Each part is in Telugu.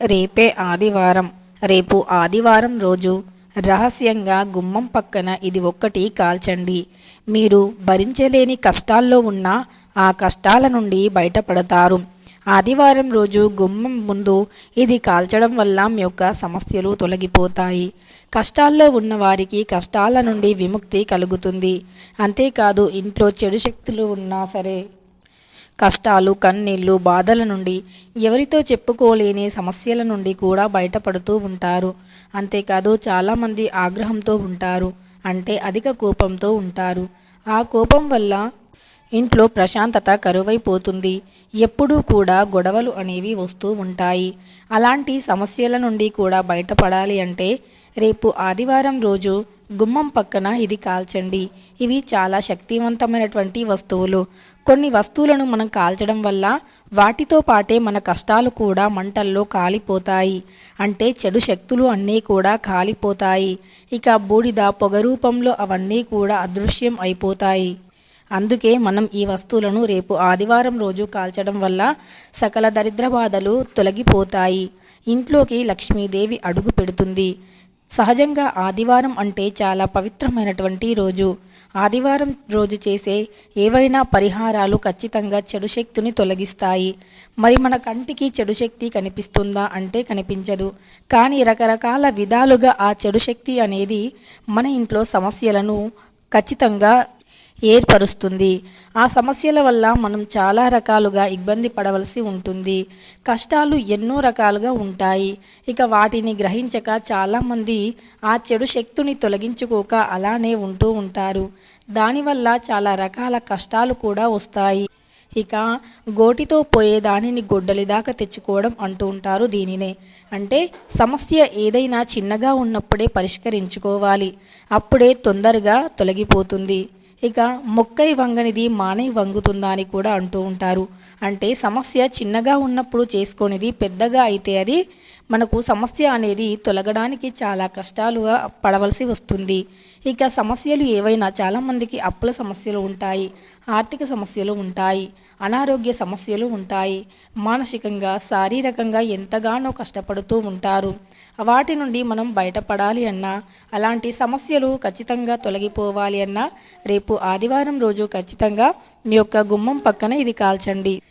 రేపే ఆదివారం. రేపు ఆదివారం రోజు రహస్యంగా గుమ్మం పక్కన ఇది ఒక్కటి కాల్చండి. మీరు భరించలేని కష్టాల్లో ఉన్న ఆ కష్టాల నుండి బయటపడతారు. ఆదివారం రోజు గుమ్మం ముందు ఇది కాల్చడం వల్ల మీ యొక్క సమస్యలు తొలగిపోతాయి. కష్టాల్లో ఉన్న వారికి కష్టాల నుండి విముక్తి కలుగుతుంది. అంతేకాదు ఇంట్లో చెడు శక్తులు ఉన్నా సరే కష్టాలు కన్నీళ్ళు బాధల నుండి ఎవరితో చెప్పుకోలేని సమస్యల నుండి కూడా బయటపడుతూ ఉంటారు. అంతేకాదు చాలామంది ఆగ్రహంతో ఉంటారు అంటే అధిక కోపంతో ఉంటారు. ఆ కోపం వల్ల ఇంట్లో ప్రశాంతత కరువైపోతుంది. ఎప్పుడూ కూడా గొడవలు అనేవి వస్తూ ఉంటాయి. అలాంటి సమస్యల నుండి కూడా బయటపడాలి అంటే రేపు ఆదివారం రోజు గుమ్మం పక్కన ఇది కాల్చండి. ఇవి చాలా శక్తివంతమైనటువంటి వస్తువులు. కొన్ని వస్తువులను మనం కాల్చడం వల్ల వాటితో పాటే మన కష్టాలు కూడా మంటల్లో కాలిపోతాయి. అంటే చెడు శక్తులు అన్నీ కూడా కాలిపోతాయి. ఇక బూడిద పొగ రూపంలో అవన్నీ కూడా అదృశ్యం అయిపోతాయి. అందుకే మనం ఈ వస్తువులను రేపు ఆదివారం రోజు కాల్చడం వల్ల సకల దరిద్ర బాధలు తొలగిపోతాయి. ఇంట్లోకి లక్ష్మీదేవి అడుగు పెడుతుంది. సహజంగా ఆదివారం అంటే చాలా పవిత్రమైనటువంటి రోజు. ఆదివారం రోజు చేసే ఏవైనా పరిహారాలు ఖచ్చితంగా చెడు శక్తిని తొలగిస్తాయి. మరి మన కంటికి చెడు శక్తి కనిపిస్తుందా అంటే కనిపించదు. కానీ రకరకాల విధాలుగా ఆ చెడు శక్తి అనేది మన ఇంట్లో సమస్యలను ఖచ్చితంగా ఏర్పరుస్తుంది. ఆ సమస్యల వల్ల మనం చాలా రకాలుగా ఇబ్బంది పడవలసి ఉంటుంది. కష్టాలు ఎన్నో రకాలుగా ఉంటాయి. ఇక వాటిని గ్రహించక చాలామంది ఆ చెడు శక్తిని తొలగించుకోక అలానే ఉంటూ ఉంటారు. దానివల్ల చాలా రకాల కష్టాలు కూడా వస్తాయి. ఇక గోటితో పోయే దానిని గొడ్డలి దాకా తెచ్చుకోవడం అంటూ ఉంటారు దీనినే. అంటే సమస్య ఏదైనా చిన్నగా ఉన్నప్పుడే పరిష్కరించుకోవాలి. అప్పుడే తొందరగా తొలగిపోతుంది. ఇక మొక్కై వంగనిది మానై వంగుతుందా అని కూడా అంటూ ఉంటారు. అంటే సమస్య చిన్నగా ఉన్నప్పుడు చేసుకునేది పెద్దగా అయితే అది మనకు సమస్య అనేది తొలగడానికి చాలా కష్టాలుగా పడవలసి వస్తుంది. ఇక సమస్యలు ఏవైనా చాలామందికి అప్పుల సమస్యలు ఉంటాయి ఆర్థిక సమస్యలు ఉంటాయి అనారోగ్య సమస్యలు ఉంటాయి. మానసికంగా శారీరకంగా ఎంతగానో కష్టపడుతూ ఉంటారు. వాటి నుండి మనం బయటపడాలి అన్నా అలాంటి సమస్యలు ఖచ్చితంగా తొలగిపోవాలి అన్నా రేపు ఆదివారం రోజు ఖచ్చితంగా మీ యొక్క గుమ్మం పక్కన ఇది కాల్చండి.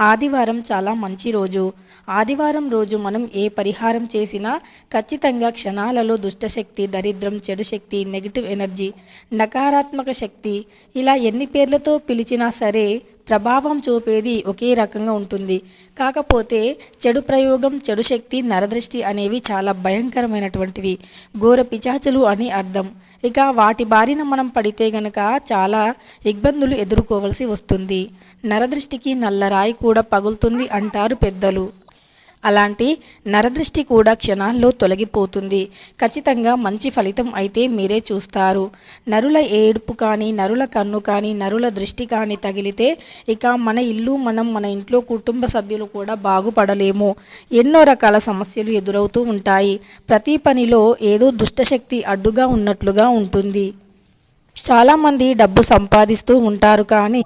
ఆదివారం చాలా మంచి రోజు. ఆదివారం రోజు మనం ఏ పరిహారం చేసినా ఖచ్చితంగా క్షణాలలో దుష్టశక్తి దరిద్రం చెడు శక్తి నెగిటివ్ ఎనర్జీ నకారాత్మక శక్తి ఇలా ఎన్ని పేర్లతో పిలిచినా సరే ప్రభావం చూపేది ఒకే రకంగా ఉంటుంది. కాకపోతే చెడు ప్రయోగం చెడు శక్తి నరదృష్టి అనేవి చాలా భయంకరమైనటువంటివి. ఘోర పిచాచులు అని అర్థం. ఇక వాటి బారిన మనం పడితే గనక చాలా ఇబ్బందులు ఎదుర్కోవలసి వస్తుంది. నరదృష్టికి నల్లరాయి కూడా పగులుతుంది అంటారు పెద్దలు. అలాంటి నరదృష్టి కూడా క్షణాల్లో తొలగిపోతుంది. ఖచ్చితంగా మంచి ఫలితం అయితే మీరే చూస్తారు. నరుల ఏడుపు కానీ నరుల కన్ను కానీ నరుల దృష్టి కానీ తగిలితే ఇక మన ఇల్లు మనం మన ఇంట్లో కుటుంబ సభ్యులు కూడా బాగుపడలేము. ఎన్నో రకాల సమస్యలు ఎదురవుతూ ఉంటాయి. ప్రతి పనిలో ఏదో దుష్టశక్తి అడ్డుగా ఉన్నట్లుగా ఉంటుంది. చాలామంది డబ్బు సంపాదిస్తూ ఉంటారు కానీ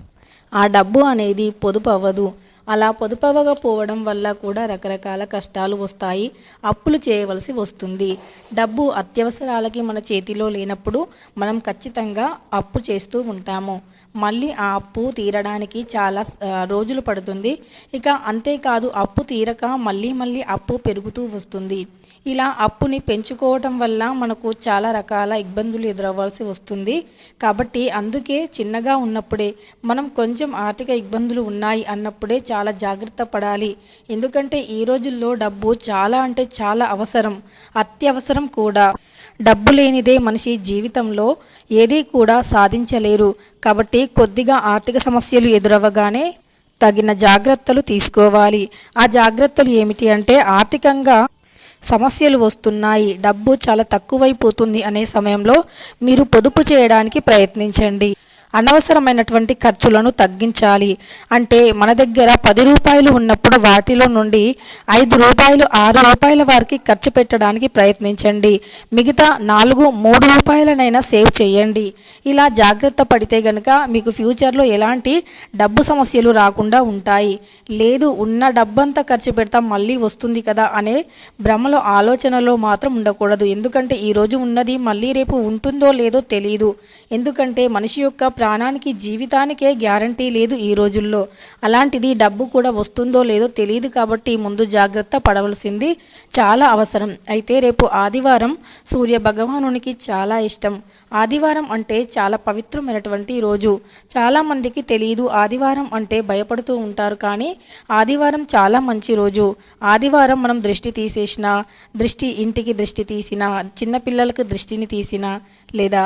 ఆ డబ్బు అనేది పొదుపు అవ్వదు. అలా పొదుపవకపోవడం వల్ల కూడా రకరకాల కష్టాలు వస్తాయి అప్పులు చేయవలసి వస్తుంది. డబ్బు అత్యవసరాలకి మన చేతిలో లేనప్పుడు మనం ఖచ్చితంగా అప్పు చేస్తూ ఉంటాము. మళ్ళీ ఆ అప్పు తీరడానికి చాలా రోజులు పడుతుంది. ఇక అంతేకాదు అప్పు తీరక మళ్ళీ మళ్ళీ అప్పు పెరుగుతూ వస్తుంది. ఇలా అప్పుని పెంచుకోవటం వల్ల మనకు చాలా రకాల ఇబ్బందులు ఎదురవ్వాల్సి వస్తుంది. కాబట్టి అందుకే చిన్నగా ఉన్నప్పుడే మనం కొంచెం ఆర్థిక ఇబ్బందులు ఉన్నాయి అన్నప్పుడే చాలా జాగ్రత్త పడాలి. ఎందుకంటే ఈ రోజుల్లో డబ్బు చాలా అంటే చాలా అవసరం అత్యవసరం కూడా. డబ్బు లేనిదే మనిషి జీవితంలో ఏదీ కూడా సాధించలేరు. కాబట్టి కొద్దిగా ఆర్థిక సమస్యలు ఎదురవ్వగానే తగిన జాగ్రత్తలు తీసుకోవాలి. ఆ జాగ్రత్తలు ఏమిటి అంటే ఆర్థికంగా సమస్యలు వస్తున్నాయి డబ్బు చాలా తక్కువైపోతుంది అనే సమయంలో మీరు పొదుపు చేయడానికి ప్రయత్నించండి. అనవసరమైనటువంటి ఖర్చులను తగ్గించాలి. అంటే మన దగ్గర పది రూపాయలు ఉన్నప్పుడు వాటిలో నుండి ఐదు రూపాయలు ఆరు రూపాయల వారికి ఖర్చు పెట్టడానికి ప్రయత్నించండి. మిగతా నాలుగు మూడు రూపాయలనైనా సేవ్ చేయండి. ఇలా జాగ్రత్త పడితే గనుక మీకు ఫ్యూచర్లో ఎలాంటి డబ్బు సమస్యలు రాకుండా ఉంటాయి. లేదు ఉన్న డబ్బంతా ఖర్చు పెడతాం మళ్ళీ వస్తుంది కదా అనే భ్రమలో ఆలోచనలో మాత్రం ఉండకూడదు. ఎందుకంటే ఈరోజు ఉన్నది మళ్ళీ రేపు ఉంటుందో లేదో తెలియదు ఎందుకంటే మనిషి యొక్క ప్రాణానికి జీవితానికే గ్యారంటీ లేదు ఈ రోజుల్లో. అలాంటిది డబ్బు కూడా వస్తుందో లేదో తెలియదు కాబట్టి ముందు జాగ్రత్త పడవలసింది చాలా అవసరం. అయితే రేపు ఆదివారం సూర్య భగవానునికి చాలా ఇష్టం. ఆదివారం అంటే చాలా పవిత్రమైనటువంటి రోజు. చాలామందికి తెలియదు ఆదివారం అంటే భయపడుతూ ఉంటారు కానీ ఆదివారం చాలా మంచి రోజు. ఆదివారం మనం దృష్టి తీసేసిన దృష్టి ఇంటికి దృష్టి తీసిన చిన్నపిల్లలకు దృష్టిని తీసిన లేదా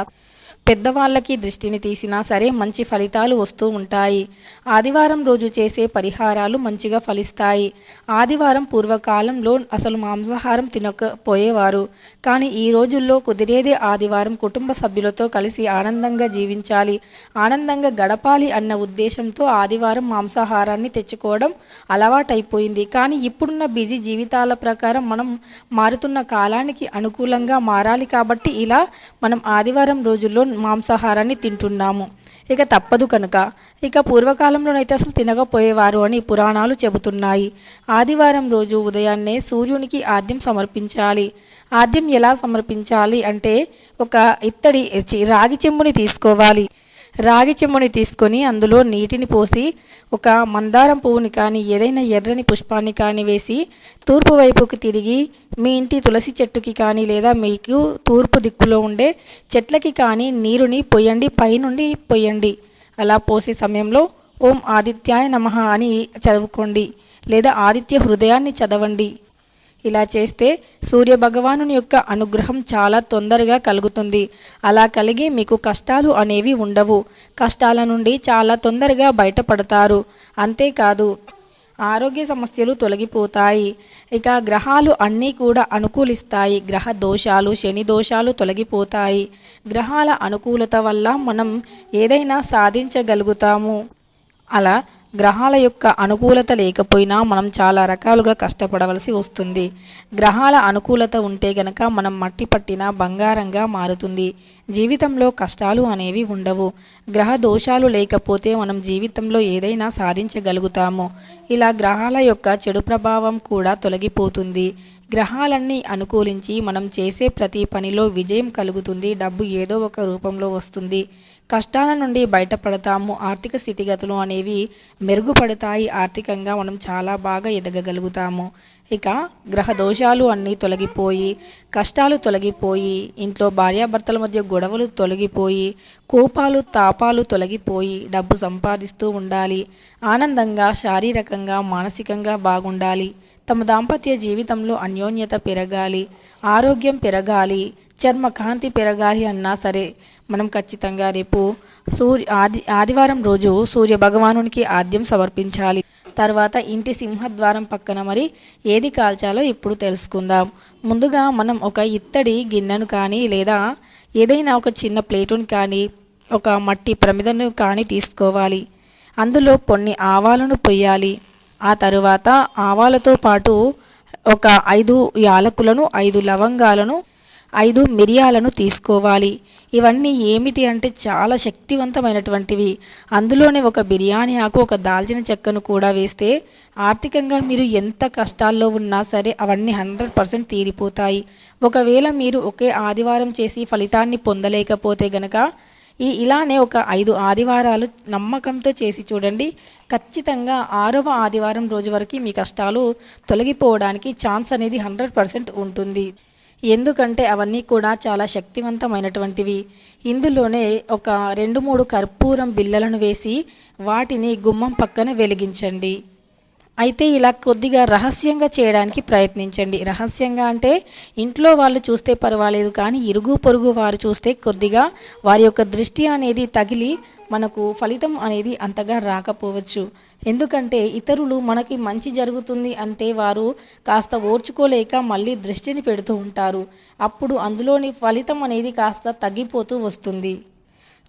పెద్దవాళ్ళకి దృష్టిని తీసినా సరే మంచి ఫలితాలు వస్తూ ఉంటాయి. ఆదివారం రోజు చేసే పరిహారాలు మంచిగా ఫలిస్తాయి. ఆదివారం పూర్వకాలంలో అసలు మాంసాహారం తినకపోయేవారు. కానీ ఈ రోజుల్లో కుదిరేదే ఆదివారం కుటుంబ సభ్యులతో కలిసి ఆనందంగా జీవించాలి. ఆనందంగా గడపాలి అన్న ఉద్దేశంతో ఆదివారం మాంసాహారాన్ని తెచ్చుకోవడం అలవాటైపోయింది. కానీ ఇప్పుడున్న బిజీ జీవితాల ప్రకారం మనం మారుతున్న కాలానికి అనుకూలంగా మారాలి కాబట్టి ఇలా మనం ఆదివారం రోజుల్లో మాంసాహారాన్ని తింటున్నాము. ఇక తప్పదు కనుక. ఇక పూర్వకాలంలోనైతే అసలు తినకపోయేవారు అని పురాణాలు చెబుతున్నాయి. ఆదివారం రోజు ఉదయాన్నే సూర్యునికి ఆద్యం సమర్పించాలి. ఆద్యం ఎలా సమర్పించాలి అంటే ఒక ఇత్తడి రాగి చెంబుని తీసుకోవాలి. రాగి చెంబుని తీసుకొని అందులో నీటిని పోసి ఒక మందారం పువ్వుని కానీ ఏదైనా ఎర్రని పుష్పాన్ని కానీ వేసి తూర్పు వైపుకి తిరిగి మీ ఇంటి తులసి చెట్టుకి కానీ లేదా మీకు తూర్పు దిక్కులో ఉండే చెట్లకి కానీ నీరుని పొయ్యండి పైనుండి పొయ్యండి అలా పోసే సమయంలో ఓం ఆదిత్యాయ నమః అని చదువుకోండి లేదా ఆదిత్య హృదయాన్ని చదవండి. ఇలా చేస్తే సూర్య భగవానుని యొక్క అనుగ్రహం చాలా తొందరగా కలుగుతుంది. అలా కలిగి మీకు కష్టాలు అనేవి ఉండవు. కష్టాల నుండి చాలా తొందరగా బయటపడతారు. అంతేకాదు ఆరోగ్య సమస్యలు తొలగిపోతాయి. ఇక గ్రహాలు అన్నీ కూడా అనుకూలిస్తాయి. గ్రహ దోషాలు శని దోషాలు తొలగిపోతాయి. గ్రహాల అనుకూలత వల్ల మనం ఏదైనా సాధించగలుగుతాము. అలా గ్రహాల యొక్క అనుకూలత లేకపోయినా మనం చాలా రకాలుగా కష్టపడవలసి వస్తుంది. గ్రహాల అనుకూలత ఉంటే గనక మనం మట్టి పట్టిన బంగారంగా మారుతుంది. జీవితంలో కష్టాలు అనేవి ఉండవు. గ్రహ దోషాలు లేకపోతే మనం జీవితంలో ఏదైనా సాధించగలుగుతాము. ఇలా గ్రహాల యొక్క చెడు ప్రభావం కూడా తొలగిపోతుంది. గ్రహాలన్నీ అనుకూలించి మనం చేసే ప్రతి పనిలో విజయం కలుగుతుంది. డబ్బు ఏదో ఒక రూపంలో వస్తుంది. కష్టాల నుండి బయటపడతాము. ఆర్థిక స్థితిగతులు అనేవి మెరుగుపడతాయి. ఆర్థికంగా మనం చాలా బాగా ఎదగగలుగుతాము. ఇక గ్రహ దోషాలు అన్నీ తొలగిపోయి కష్టాలు తొలగిపోయి ఇంట్లో భార్యాభర్తల మధ్య గొడవలు తొలగిపోయి కోపాలు తాపాలు తొలగిపోయి డబ్బు సంపాదిస్తూ ఉండాలి. ఆనందంగా శారీరకంగా మానసికంగా బాగుండాలి. తమ దాంపత్య జీవితంలో అన్యోన్యత పెరగాలి. ఆరోగ్యం పెరగాలి. చర్మ కాంతి పెరగాలి అన్నా సరే మనం ఖచ్చితంగా రేపు సూర్య ఆది ఆదివారం రోజు సూర్య భగవానునికి ఆద్యం సమర్పించాలి. తర్వాత ఇంటి సింహద్వారం పక్కన మరి ఏది కాల్చాలో ఇప్పుడు తెలుసుకుందాం. ముందుగా మనం ఒక ఇత్తడి గిన్నెను కానీ లేదా ఏదైనా ఒక చిన్న ప్లేటుని కానీ ఒక మట్టి ప్రమిదను కానీ తీసుకోవాలి. అందులో కొన్ని ఆవాలను పొయ్యాలి. ఆ తరువాత ఆవాలతో పాటు ఒక ఐదు యాలకులను ఐదు లవంగాలను ఐదు మిరియాలను తీసుకోవాలి. ఇవన్నీ ఏమిటి అంటే చాలా శక్తివంతమైనటువంటివి. అందులోనే ఒక బిర్యానీ ఆకు ఒక దాల్చిన చెక్కను కూడా వేస్తే ఆర్థికంగా మీరు ఎంత కష్టాల్లో ఉన్నా సరే అవన్నీ హండ్రెడ్ పర్సెంట్ తీరిపోతాయి. ఒకవేళ మీరు ఒకే ఆదివారం చేసి ఫలితాన్ని పొందలేకపోతే గనక ఈ ఇలానే ఒక ఐదు ఆదివారాలు నమ్మకంతో చేసి చూడండి. ఖచ్చితంగా ఆరవ ఆదివారం రోజు వరకు మీ కష్టాలు తొలగిపోవడానికి ఛాన్స్ అనేది హండ్రెడ్ పర్సెంట్ ఉంటుంది. ఎందుకంటే అవన్నీ కూడా చాలా శక్తివంతమైనటువంటివి. ఇందులోనే ఒక రెండు మూడు కర్పూరం బిళ్ళలను వేసి వాటిని గుమ్మం పక్కన వెలిగించండి. అయితే ఇలా కొద్దిగా రహస్యంగా చేయడానికి ప్రయత్నించండి. రహస్యంగా అంటే ఇంట్లో వాళ్ళు చూస్తే పర్వాలేదు కానీ ఇరుగు పొరుగు వారు చూస్తే కొద్దిగా వారి యొక్క దృష్టి అనేది తగిలి మనకు ఫలితం అనేది అంతగా రాకపోవచ్చు. ఎందుకంటే ఇతరులు మనకి మంచి జరుగుతుంది అంటే వారు కాస్త ఓర్చుకోలేక మళ్ళీ దృష్టిని పెడుతూ ఉంటారు. అప్పుడు అందులోని ఫలితం అనేది కాస్త తగ్గిపోతూ వస్తుంది.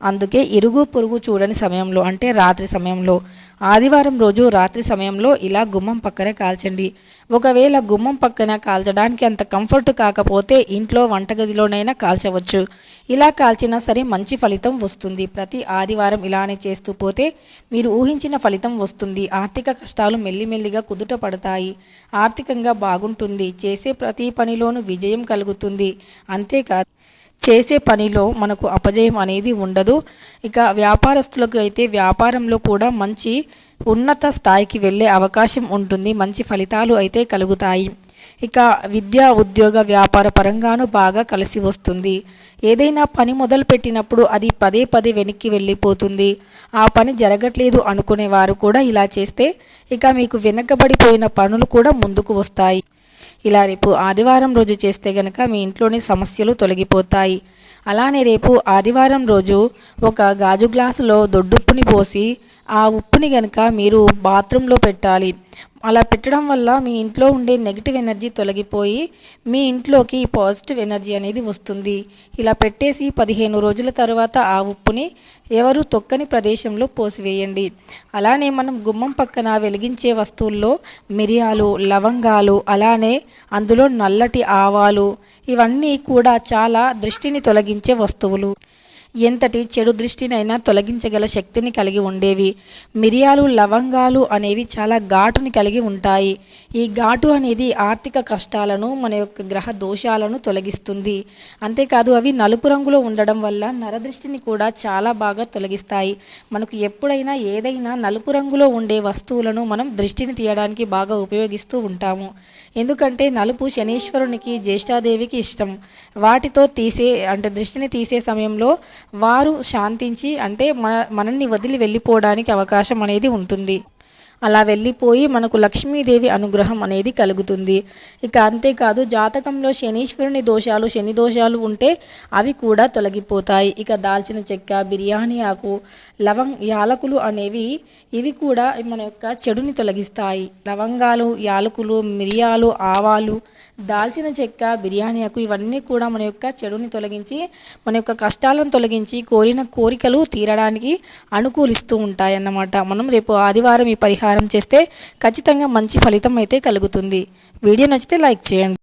అందుకే ఇరుగు పొరుగు చూడని సమయంలో అంటే రాత్రి సమయంలో ఆదివారం రోజు రాత్రి సమయంలో ఇలా గుమ్మం పక్కన కాల్చండి. ఒకవేళ గుమ్మం పక్కన కాల్చడానికి అంత కంఫర్ట్ కాకపోతే ఇంట్లో వంటగదిలోనైనా కాల్చవచ్చు. ఇలా కాల్చినా సరే మంచి ఫలితం వస్తుంది. ప్రతి ఆదివారం ఇలానే చేస్తూ పోతే మీరు ఊహించిన ఫలితం వస్తుంది. ఆర్థిక కష్టాలు మెల్లిమెల్లిగా కుదుట పడతాయి. ఆర్థికంగా బాగుంటుంది. చేసే ప్రతి పనిలోనూ విజయం కలుగుతుంది. అంతేకాదు చేసే పనిలో మనకు అపజయం అనేది ఉండదు. ఇక వ్యాపారస్తులకు అయితే వ్యాపారంలో కూడా మంచి ఉన్నత స్థాయికి వెళ్ళే అవకాశం ఉంటుంది. మంచి ఫలితాలు అయితే కలుగుతాయి. ఇక విద్యా ఉద్యోగ వ్యాపార పరంగాను బాగా కలిసి వస్తుంది. ఏదైనా పని మొదలు పెట్టినప్పుడు అది పదే పదే వెనక్కి వెళ్ళిపోతుంది. ఆ పని జరగట్లేదు అనుకునే వారు కూడా ఇలా చేస్తే ఇక మీకు వెనకబడిపోయిన పనులు కూడా ముందుకు వస్తాయి. ఇలా రేపు ఆదివారం రోజు చేస్తే గనక మీ ఇంట్లోని సమస్యలు తొలగిపోతాయి. అలానే రేపు ఆదివారం రోజు ఒక గాజు గ్లాసులో దొడ్డుప్పుని పోసి ఆ ఉప్పుని గనక మీరు బాత్రూంలో పెట్టాలి. అలా పెట్టడం వల్ల మీ ఇంట్లో ఉండే నెగిటివ్ ఎనర్జీ తొలగిపోయి మీ ఇంట్లోకి పాజిటివ్ ఎనర్జీ అనేది వస్తుంది. ఇలా పెట్టేసి పదిహేను రోజుల తర్వాత ఆ ఉప్పుని ఎవరు తొక్కని ప్రదేశంలో పోసివేయండి. అలానే మనం గుమ్మం పక్కన వెలిగించే వస్తువుల్లో మిరియాలు లవంగాలు అలానే అందులో నల్లటి ఆవాలు ఇవన్నీ కూడా చాలా దృష్టిని తొలగించే వస్తువులు. ఎంతటి చెడు దృష్టినైనా తొలగించగల శక్తిని కలిగి ఉండేవి. మిరియాలు లవంగాలు అనేవి చాలా ఘాటుని కలిగి ఉంటాయి. ఈ ఘాటు అనేది ఆర్థిక కష్టాలను మన యొక్క గ్రహ దోషాలను తొలగిస్తుంది. అంతేకాదు అవి నలుపు రంగులో ఉండడం వల్ల నరదృష్టిని కూడా చాలా బాగా తొలగిస్తాయి. మనకు ఎప్పుడైనా ఏదైనా నలుపు రంగులో ఉండే వస్తువులను మనం దృష్టిని తీయడానికి బాగా ఉపయోగిస్తూ ఉంటాము. ఎందుకంటే నలుపు శనీశ్వరునికి జ్యేష్ఠాదేవికి ఇష్టం. వాటితో తీసే అంటే దృష్టిని తీసే సమయంలో వారు శాంతించి అంటే మన మనల్ని వదిలి వెళ్ళిపోవడానికి అవకాశం అనేది ఉంటుంది. అలా వెళ్ళిపోయి మనకు లక్ష్మీదేవి అనుగ్రహం అనేది కలుగుతుంది. ఇక అంతేకాదు జాతకంలో శనీశ్వరుని దోషాలు శని దోషాలు ఉంటే అవి కూడా తొలగిపోతాయి. ఇక దాల్చిన చెక్క బిర్యానీ ఆకు లవంగ్ యాలకులు అనేవి ఇవి కూడా మన యొక్క చెడుని తొలగిస్తాయి. లవంగాలు యాలకులు మిరియాలు ఆవాలు దాల్చిన చెక్క బిర్యానీ ఆకు ఇవన్నీ కూడా మన యొక్క చెడుని తొలగించి మన యొక్క కష్టాలను తొలగించి కోరిన కోరికలు తీరడానికి అనుకూలిస్తూ ఉంటాయి అన్నమాట మనం రేపు ఆదివారం ఈ పరిహారం చేస్తే ఖచ్చితంగా మంచి ఫలితం అయితే కలుగుతుంది. వీడియో నచ్చితే లైక్ చేయండి.